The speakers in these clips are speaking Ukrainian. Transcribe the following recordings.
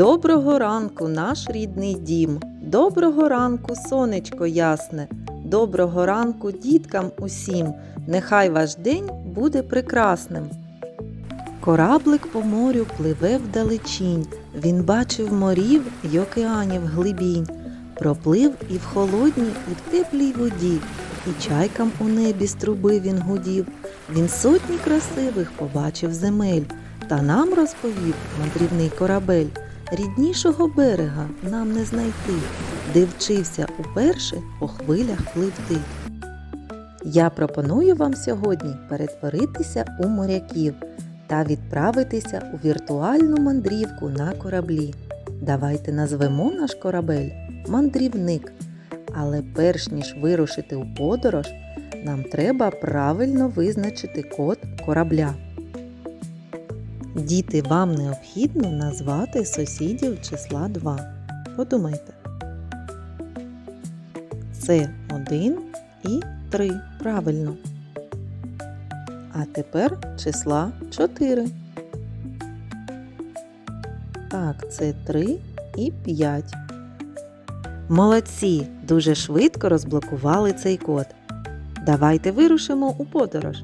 Доброго ранку, наш рідний дім. Доброго ранку, сонечко ясне. Доброго ранку діткам усім. Нехай ваш день буде прекрасним. Кораблик по морю пливе вдалечінь. Він бачив морів й океанів глибінь. Проплив і в холодній, і в теплій воді, і чайкам у небі з труби він гудів. Він сотні красивих побачив земель, та нам розповів мандрівний корабель. Ріднішого берега нам не знайти, де вчився уперше по хвилях пливти. Я пропоную вам сьогодні перетворитися у моряків та відправитися у віртуальну мандрівку на кораблі. Давайте назвемо наш корабель мандрівник. Але перш ніж вирушити у подорож, нам треба правильно визначити код корабля. Діти, вам необхідно назвати сусідів числа 2. Подумайте. Це 1 і 3. Правильно. А тепер числа 4. Так, це 3 і 5. Молодці! Дуже швидко розблокували цей код. Давайте вирушимо у подорож.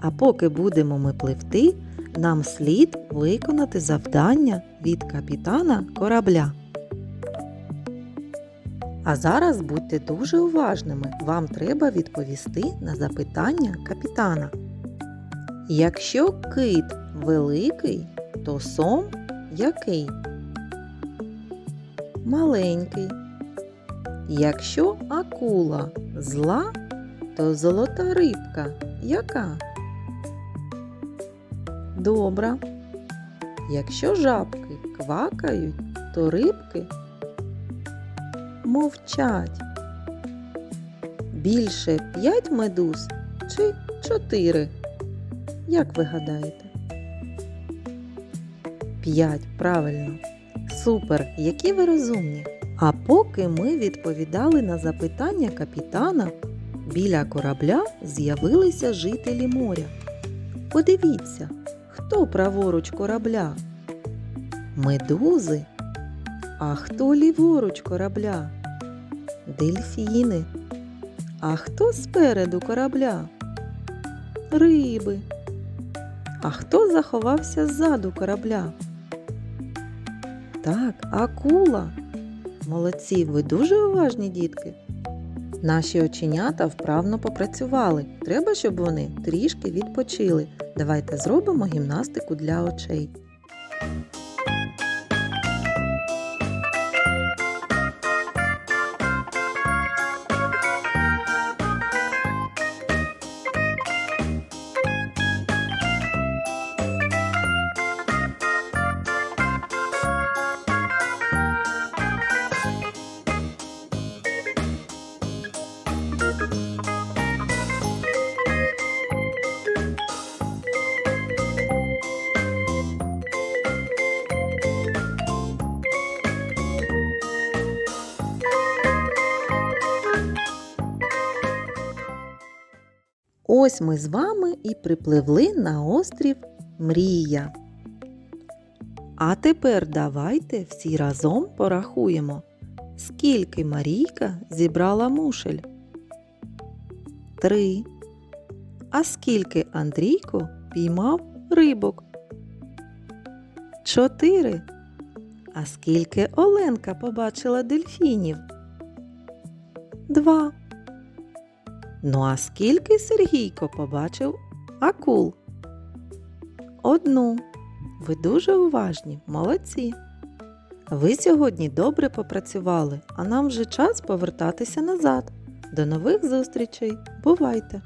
А поки будемо ми пливти, нам слід виконати завдання від капітана корабля. А зараз будьте дуже уважними. Вам треба відповісти на запитання капітана. Якщо кит великий, то сом який? Маленький. Якщо акула зла, то золота рибка яка? Добра. Якщо жабки квакають, то рибки мовчать. Більше п'ять медуз чи чотири? Як ви гадаєте? П'ять, правильно. Супер, які ви розумні. А поки ми відповідали на запитання капітана, біля корабля з'явилися жителі моря. Подивіться, хто праворуч корабля? Медузи. А хто ліворуч корабля? Дельфіни. А хто спереду корабля? Риби. А хто заховався ззаду корабля? Так, акула. Молодці, ви дуже уважні дітки. Наші оченята вправно попрацювали. Треба, щоб вони трішки відпочили. Давайте зробимо гімнастику для очей. Ось ми з вами і припливли на острів Мрія. А тепер давайте всі разом порахуємо, скільки Марійка зібрала мушель. Три. А скільки Андрійко піймав рибок? Чотири. А скільки Оленка побачила дельфінів? Два. Ну а скільки Сергійко побачив акул? Одну. Ви дуже уважні, молодці. Ви сьогодні добре попрацювали, а нам вже час повертатися назад. До нових зустрічей. Бувайте!